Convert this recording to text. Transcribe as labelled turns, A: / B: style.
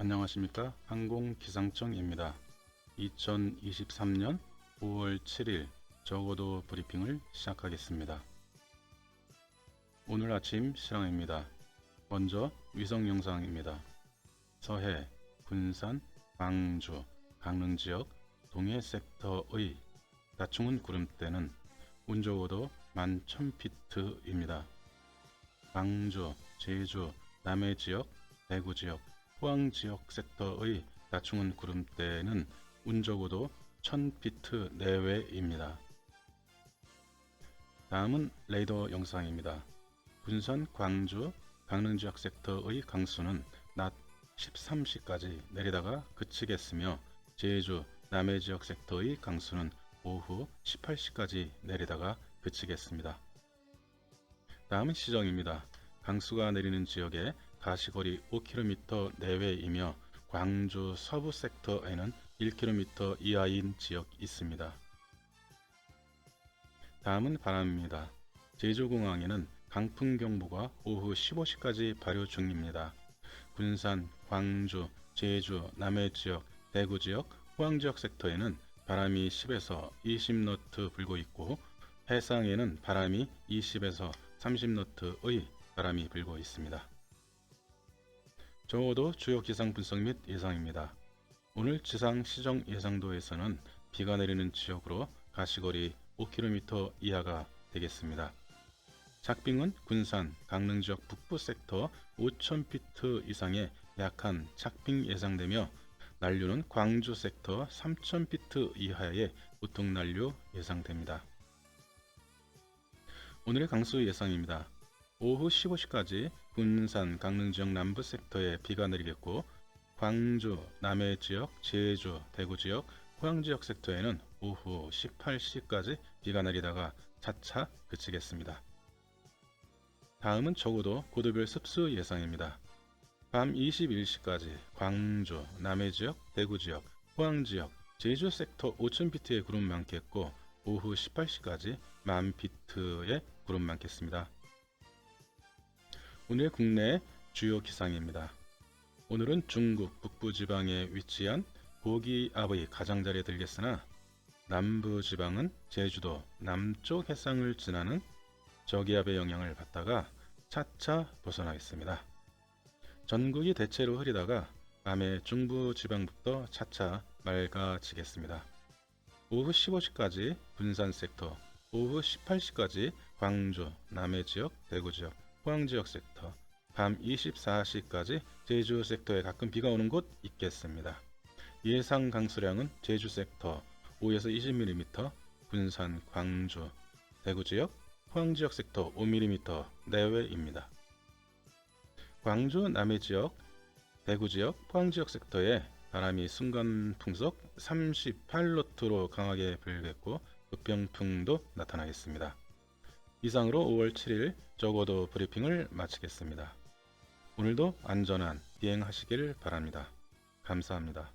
A: 안녕하십니까 항공기상청입니다. 2023년 5월 7일 적어도 브리핑을 시작하겠습니다. 오늘 아침 실황입니다. 먼저 위성 영상입니다. 서해, 군산, 광주, 강릉 지역, 동해 섹터의 낮추은 구름대는 운 좋고도 11,000피트입니다. 광주, 제주, 남해 지역, 대구 지역, 포항 지역 섹터의 낮추은 구름대는 운 적어도 1000피트 내외입니다. 다음은 레이더 영상입니다. 군산, 광주, 강릉 지역 섹터의 강수는 낮 13시까지 내리다가 그치겠으며 제주, 남해 지역 섹터의 강수는 오후 18시까지 내리다가 그치겠습니다. 다음은 시정입니다. 강수가 내리는 지역에 가시거리 5km 내외이며 광주 서부 섹터에는 1km 이하인 지역 있습니다. 다음은 바람입니다. 제주공항에는 강풍경보가 오후 15시까지 발효 중입니다. 군산, 광주, 제주, 남해 지역, 대구 지역, 포항 지역 섹터에는 바람이 10에서 20노트 불고 있고 해상에는 바람이 20에서 30노트의 바람이 불고 있습니다. 적어도 주요 기상 분석 및 예상입니다. 오늘 지상 시정 예상도에서는 비가 내리는 지역으로 가시거리 5km 이하가 되겠습니다. 작빙은 군산, 강릉 지역 북부 섹터 5,000피트 이상의 약한 착빙 예상되며 난류는 광주 섹터 3,000피트 이하의 보통 난류 예상됩니다. 오늘의 강수 예상입니다. 오후 15시까지 군산, 강릉 지역 남부 섹터에 비가 내리겠고 광주, 남해 지역, 제주, 대구 지역, 포항 지역 섹터에는 오후 18시까지 비가 내리다가 차차 그치겠습니다. 다음은 적어도 고도별 습수 예상입니다. 밤 21시까지 광주, 남해 지역, 대구 지역, 포항 지역, 제주 섹터 5,000피트의 구름 많겠고 오후 18시까지 만 피트의 구름 많겠습니다. 오늘 국내 주요 기상입니다. 오늘은 중국 북부 지방에 위치한 고기압의 가장자리에 들겠으나 남부 지방은 제주도 남쪽 해상을 지나는 저기압의 영향을 받다가 차차 벗어나겠습니다. 전국이 대체로 흐리다가 밤에 중부 지방부터 차차 맑아지겠습니다. 오후 15시까지 군산 섹터, 오후 18시까지 광주, 남해 지역, 대구 지역, 포항 지역 섹터, 밤 24시까지 제주 섹터에 가끔 비가 오는 곳 있겠습니다. 예상 강수량은 제주 섹터 5에서 20mm, 군산, 광주, 대구 지역, 포항 지역 섹터 5mm 내외입니다. 광주 남해 지역, 대구 지역, 포항 지역 섹터에 바람이 순간 풍속 38노트로 강하게 불겠고 급병풍도 나타나겠습니다. 이상으로 5월 7일 적어도 브리핑을 마치겠습니다. 오늘도 안전한 비행하시길 바랍니다. 감사합니다.